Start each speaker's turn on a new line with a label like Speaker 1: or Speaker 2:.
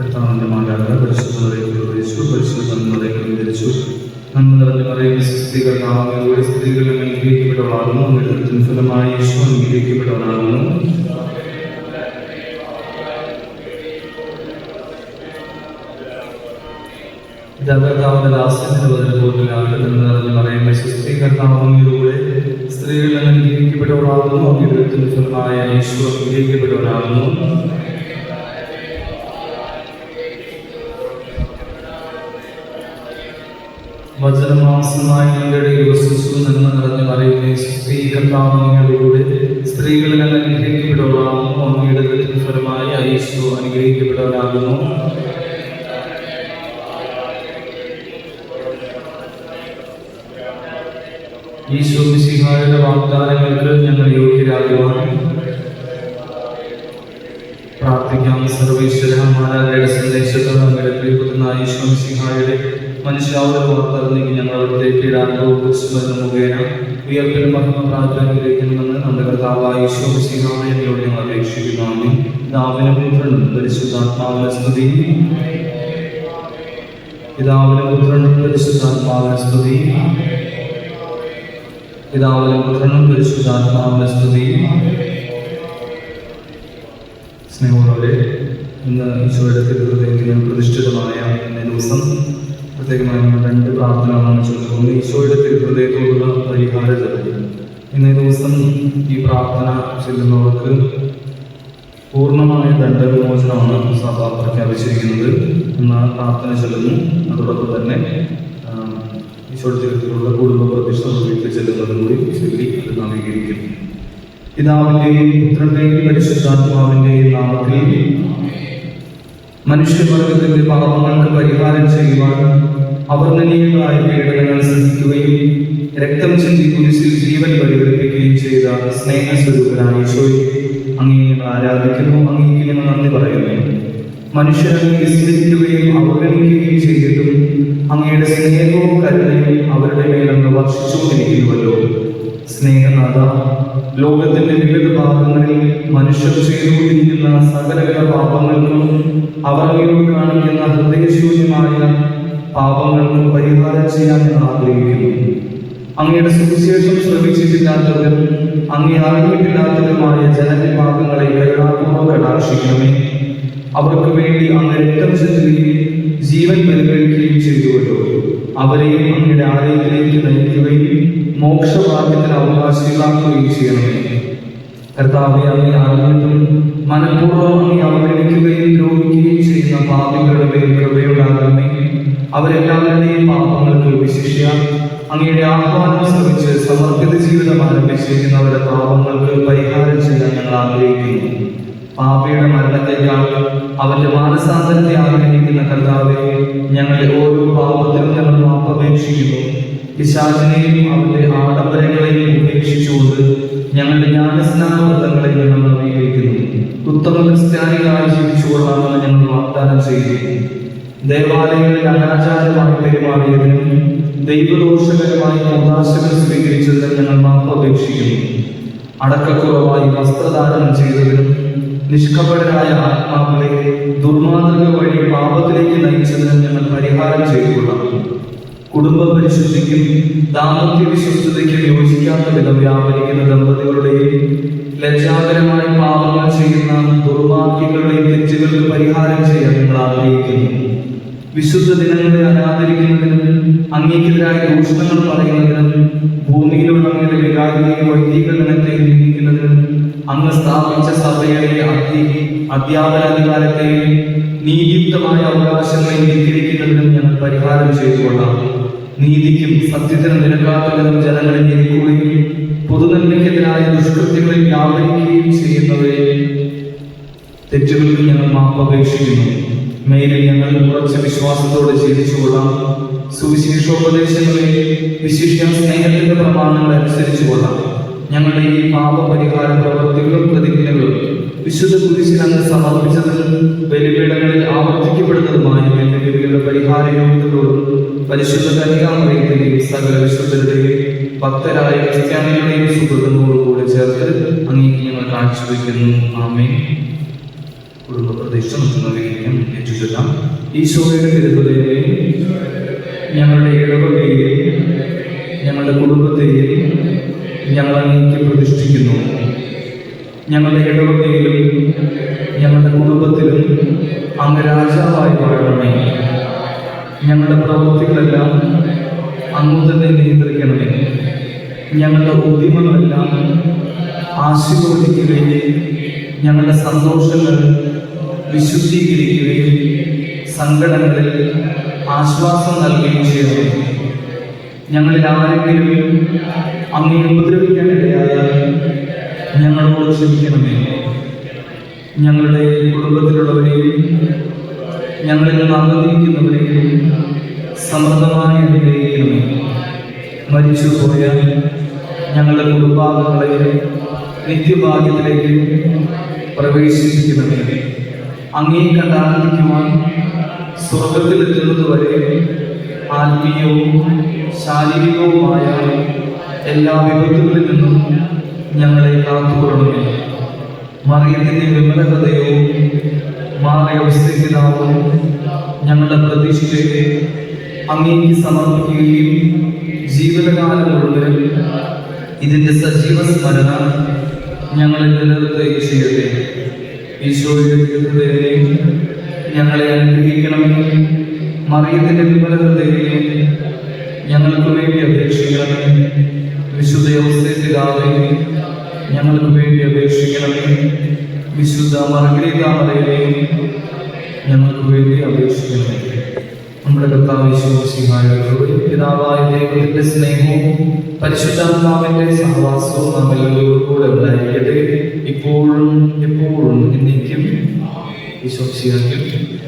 Speaker 1: കർത്താവിന്റെ മാതാവ് പരിശുദ്ധമറിയിൽ ധരിച്ചു പരിശുദ്ധ മതങ്ങളിൽ ധരിച്ചു നമ്മൾ നിറഞ്ഞ പറയുന്ന സ്ത്രീ കർത്താവിലൂടെ സ്ത്രീകളിൽ അനുഗ്രഹിക്കപ്പെട്ടവളാകുന്നു അമൃതത്തിന് ഫലമായി യേശു അനുഗ്രഹിക്കപ്പെട്ടവനാകുന്നു കർത്താവിന്റെ ദാസ്യത്തിന്റെ ബദലബോധത്തിലാണ് എന്ന് നിറഞ്ഞ പറയുന്ന സ്ത്രീ കർത്താവിലൂടെ സ്ത്രീകളിൽ അനുഗ്രഹിക്കപ്പെട്ടവളാകുന്നു അമൃതത്തിന് ഫലമായ അനുഗ്രഹിക്കപ്പെട്ടവനാകുന്നു വചനമാസമായി ഞങ്ങളുടെ വസിച്ചു നന്മ നിറഞ്ഞു പറയുന്ന സ്ത്രീ നിങ്ങളിലൂടെ സ്ത്രീകളിൽ അനുഗ്രഹിക്കപ്പെട്ടവളാകുന്നു അങ്ങയുടെ ഫലമായി യേശു അനുഗ്രഹിക്കപ്പെട്ടവരാകുന്നു. ഈശോ മിശിഹായുടെ വാഗ്ദാനങ്ങൾക്ക് ഞങ്ങൾ യോഗ്യരാകുവാൻ പ്രാർത്ഥിക്കാം. സർവേശ്വരമാരാധയുടെ സന്ദേശത്തോടെ അങ്ങനെ പ്രിയപ്പെടുന്ന ഈശോ മിശിഹായുടെ മനുഷ്യാവത വാർത്തറിഞ്ഞെങ്കിൽ ഞങ്ങൾ അവിടത്തേക്ക് ഇടാനുള്ള മുഖേന ഉയർപ്പിന് മഹിമ പ്രാധാന്യത്തിലേക്കണമെന്ന് നമ്മുടെ കർത്താവായ മിശിഹായോട് ഞങ്ങൾ അപേക്ഷിക്കുന്നു. പിതാവിനും പരിശുദ്ധാത്മാവിനെ സ്തുതി. പിതാവിനും പുത്രനും പരിശുദ്ധാത്മാവിനെ സ്തുതി. പിതാവിനും പുത്രനും പരിശുദ്ധാത്മാവിനെ സ്തുതി. സ്നേഹമുള്ളവരെ ഇന്ന് ഈശോയുടെ തിരുവനന്തപുരം പ്രതിഷ്ഠിതമായ ദിവസം പ്രത്യേകമായി നമ്മൾ രണ്ട് പ്രാർത്ഥനകളാണ് ചൊല്ലുന്നത്. ഈശോയുടെ തിരുഹൃദയത്തോടുള്ള പരിഹാര ജപം. ഇന്നേ ദിവസം ഈ പ്രാർത്ഥന ചെല്ലുന്നവർക്ക് പൂർണമായ ദണ്ഡവിമോചനമാണ് സഭ പ്രഖ്യാപിച്ചിരിക്കുന്നത് എന്ന പ്രാർത്ഥന ചെല്ലുന്നു. അതോടൊപ്പം തന്നെ ഈശോയുടെ തിരുത്തിലുള്ള കുടുംബ പ്രതിഷ്ഠ വീട്ടിൽ ചെല്ലുന്നതും കൂടി ചൊല്ലി അത് നവീകരിക്കും പിതാവിന്റെയും പുത്രന്റെയും പരിശുദ്ധാത്മാവിന്റെയും നാമത്തിൽ മനുഷ്യവർഗത്തിന്റെ പാപങ്ങൾക്ക് പരിഹാരം ചെയ്യുവാൻ അവർണനീയങ്ങളായ പീഡനങ്ങൾ സഹിക്കുകയും രക്തം ചിന്തി കുരിശിൽ ജീവൻ പരിവർത്തിക്കുകയും ചെയ്ത സ്നേഹസ്വരൂപനായ ഈശോയെ അങ്ങേ ആരാധിക്കുന്നു. അങ്ങേക്ക് നന്ദി പറയുന്നു. മനുഷ്യരെ വിസ്മരിക്കുകയും അവഗണിക്കുകയും ചെയ്തിട്ടും അങ്ങയുടെ സ്നേഹവും കരുണയും അവരുടെ മേലങ്ങ് വർഷിച്ചുകൊണ്ടിരിക്കുന്നുവല്ലോ സ്നേഹനാഥ ലോകത്തിന്റെ വിവിധ ഭാഗങ്ങളിൽ മനുഷ്യർ ചെയ്തുകൊണ്ടിരിക്കുന്ന സകലവിധ പാപങ്ങൾക്കും അവർ കാണിക്കുന്ന ഹൃദയശൂന്യമായ പാപങ്ങൾക്കും പരിഹാരം ചെയ്യാൻ ഞങ്ങൾ ആഗ്രഹിക്കുന്നു. അങ്ങയുടെ സുവിശേഷം ശ്രമിച്ചിട്ടില്ലാത്തവരും അങ്ങേ അറിഞ്ഞിട്ടില്ലാത്തവരുമായ ജനവിഭാഗങ്ങളെ കരുണാപൂർവം കടാക്ഷിക്കണമേ അവർക്ക് വേണ്ടി അങ്ങ് രക്തം ചെല്ലുകയും ജീവൻ പരിഗണിക്കുകയും ചെയ്തുവല്ലോ. അവരെയും അങ്ങയുടെ ആലയത്തിലേക്ക് നയിക്കുകയും മോക്ഷഭാഗ്യത്തിന് അവകാശികളാക്കുകയും ചെയ്യണമേ. കർത്താവെ അങ്ങേ അറിഞ്ഞിട്ടും മനഃപൂർവം അങ്ങേ അവഗണിക്കുകയും ദ്രോഹിക്കുകയും ചെയ്യുന്ന പാപികളുടെ കൃപയുണ്ടാകണമേ അവരെല്ലാവരുടെയും പാപങ്ങൾക്ക് വിശിഷ്യ. അങ്ങയുടെ ആഹ്വാനം ശ്രമിച്ച് സമർപ്പിത ജീവിതം ആരംഭിച്ചിരിക്കുന്നവരുടെ പാപങ്ങൾക്ക് പരിഹാരം ചെയ്യാൻ ഞങ്ങൾ ആഗ്രഹിക്കുന്നു. പാപയുടെ മരണത്തെക്കാൾ അവന്റെ മാനസാന്തരത്തെ ആഗ്രഹിക്കുന്ന കർത്താവെ ഞങ്ങളുടെ ഓരോ പാപത്തിനും ഞങ്ങൾ മാപ്പപേക്ഷിക്കുന്നു പിശാചിനെയും അവന്റെ ആഡംബരങ്ങളെയും ഉപേക്ഷിച്ചുകൊണ്ട് ഞങ്ങളുടെ ജ്ഞാനസ്നാനവൃത്തങ്ങളെ ഞങ്ങൾ നവീകരിക്കുന്നു. ഉത്തമ ക്രിസ്ത്യാനികളായി ജീവിച്ചുകൊള്ളാമെന്ന് ഞങ്ങൾ വാഗ്ദാനം ചെയ്യുന്നു ദേവാലയങ്ങളിൽ അനാചാരമായി പെരുമാറിയതിനും ദൈവദോഷകരമായി അവകാശങ്ങൾ സ്വീകരിച്ചതിനും ഞങ്ങൾ മാപ്പപേക്ഷിക്കുന്നു അടക്കക്കുറവായി വസ്ത്രദാനം ചെയ്തതിനും നിഷ്കപടരായ ആത്മാക്കളെ ദുർമാതൃക വഴി പാപത്തിലേക്ക് നയിച്ചതിനും ഞങ്ങൾ പരിഹാരം ചെയ്തുകൊള്ളാം. കുടുംബ പരിശുദ്ധിക്കും ദാമ്പത്യ വിശ്വസ്തതയ്ക്കും യോജിക്കാത്ത വിധം വ്യാപരിക്കുന്ന ദമ്പതികളുടെയും ലജ്ജാകരമായ പാപങ്ങൾ ചെയ്യുന്ന ദുർഭാഗ്യങ്ങളുടെയും തെറ്റുകൾക്ക് പരിഹാരം ചെയ്യാൻ നിങ്ങൾ ആഗ്രഹിക്കുന്നു. വിശുദ്ധ ദിനങ്ങളെ അനാദരിക്കുന്നതിനും അങ്ങേക്കെതിരായ ദൂഷണങ്ങൾ പറയുന്നതിനും ഭൂമിയിലുള്ള അങ്ങയുടെ വികാരിയെയും വൈദികഗണത്തെയും നിന്ദിക്കുന്നതിനും അങ്ങ് സ്ഥാപിച്ച സഭയുടെ അധ്യ അധ്യാപനാധികാരത്തെയും നീതിയുക്തമായ അവകാശങ്ങളെ ധിക്കരിക്കുന്നതിനും ഞങ്ങൾ പരിഹാരം ചെയ്തുകൊള്ളാം നീതിക്കും സത്യത്തിനും നിരക്കാത്തതിനും ജനങ്ങളെ ഞെരുക്കുകയും പൊതുനന്മയ്ക്കെതിരായ ദുഷ്കൃത്യങ്ങളിൽ വ്യാപരിക്കുകയും ചെയ്യുന്നവരെ തെറ്റുകൾക്ക് ഞങ്ങൾ മാപ്പപേക്ഷിക്കുന്നു. മേലിൽ ഞങ്ങൾ ഉറച്ച വിശ്വാസത്തോടെ ജീവിച്ചുകൊള്ളാം. സുവിശേഷോപദേശങ്ങളെ വിശിഷ്ട സ്നേഹത്തിന്റെ പ്രമാണങ്ങൾ അനുസരിച്ചു കൊള്ളാം ഞങ്ങളുടെ ഈ പാപപരിഹാര പ്രവൃത്തികളും പ്രതിജ്ഞകളും വിശുദ്ധ കുരിശിൽ അങ്ങ് സമർപ്പിച്ചതിനും ബലിപീഠങ്ങളിൽ ആവർത്തിക്കപ്പെടുന്നതുമായ വെല്ലുവിളികളുടെ പരിഹാര യോഗ്യതകളോടും പരിശുദ്ധ കന്യാമറിയത്തിന്റെയും സകല വിശുദ്ധരുടെയും ഭക്തരായ ക്രിസ്ത്യാനികളുടെയും സുഹൃത്തുക്കളോട് കൂടി ചേർത്ത് അങ്ങേക്ക് ഞങ്ങൾ കാഴ്ചവെക്കുന്നു. ആമേ കുടുംബ പ്രദേശം ഈശോയുടെ തിരുതലയെ ഞങ്ങളുടെ ഇടവകയെ ഞങ്ങളുടെ കുടുംബത്തെയും ഞങ്ങൾ അങ്ങേക്ക് പ്രതിഷ്ഠിക്കുന്നു. ഞങ്ങളുടെ ഇടവകയിലും ഞങ്ങളുടെ കുടുംബത്തിലും അങ്ങ് രാജാവായി വാഴണമേ. ഞങ്ങളുടെ പ്രവൃത്തികളെല്ലാം അങ്ങ് തന്നെ നിയന്ത്രിക്കണമേ. ഞങ്ങളുടെ ഉദ്യമങ്ങളെല്ലാം ആശീർവദിക്കുകയും ഞങ്ങളുടെ സന്തോഷങ്ങൾ വിശുദ്ധീകരിക്കുകയും സങ്കടങ്ങളിൽ ആശ്വാസം നൽകുകയും ചെയ്തു. ഞങ്ങളിൽ ആരെങ്കിലും അങ്ങേ ഉപദ്രവിക്കാനിടയായാൽ ഞങ്ങളോട് ക്ഷമിക്കണമേ. ഞങ്ങളുടെ കുടുംബത്തിലുള്ളവരെയും ഞങ്ങളിൽ നന്ദിയിരിക്കുന്നവരെയും സമൃദ്ധമായി അനുഗ്രഹിക്കണമേ. മരിച്ചുപോയ ഞങ്ങളുടെ കുടുംബാംഗങ്ങളെ നിത്യഭാഗ്യത്തിലേക്ക് പ്രവേശിപ്പിക്കണമേ. അങ്ങേ കണ്ട് ആനന്ദിക്കുവാൻ സ്വർഗത്തിലെത്തുന്നത് വരെ ആത്മീയവും ശാരീരികവുമായ എല്ലാ വിപത്തുകളിൽ നിന്നും ഞങ്ങളെ കാത്തുകൊള്ളണമേ. മറിയത്തിന്റെ വിമലഹൃദയവും മാറിയ ഞങ്ങളുടെ പ്രതീക്ഷയെ അങ്ങേക്ക് സമർപ്പിക്കുകയും ജീവിതകാലം കൊണ്ട് ഇതിന്റെ സജീവ സ്മരണ ഞങ്ങളെ നിലനിർത്തുകയും ചെയ്യട്ടെ. ഈശോയുടെ ഞങ്ങളെ അനുഗ്രഹിക്കണമേ മറിയത്തിന്റെ വിമലതയെ ഞങ്ങൾക്ക് വേണ്ടി അപേക്ഷിക്കണമേ വിശുദ്ധ ഔസേപിതാവേ ഞങ്ങൾക്ക് വേണ്ടി അപേക്ഷിക്കണമേ വിശുദ്ധ മർഗരീതാമതയെ ഞങ്ങൾക്ക് വേണ്ടി അപേക്ഷിക്കണമേ നമ്മുടെ കർത്താവ് വിശ്വസിഹായ പിതാവായ ദൈവത്തിന്റെ സ്നേഹവും പരിശുദ്ധാത്മാവിന്റെ സഹവാസവും നാം എല്ലാവരോടും കൂടെ ഉണ്ടായിരിക്കട്ടെ. ഇപ്പോഴും എപ്പോഴും എന്നേക്കും y social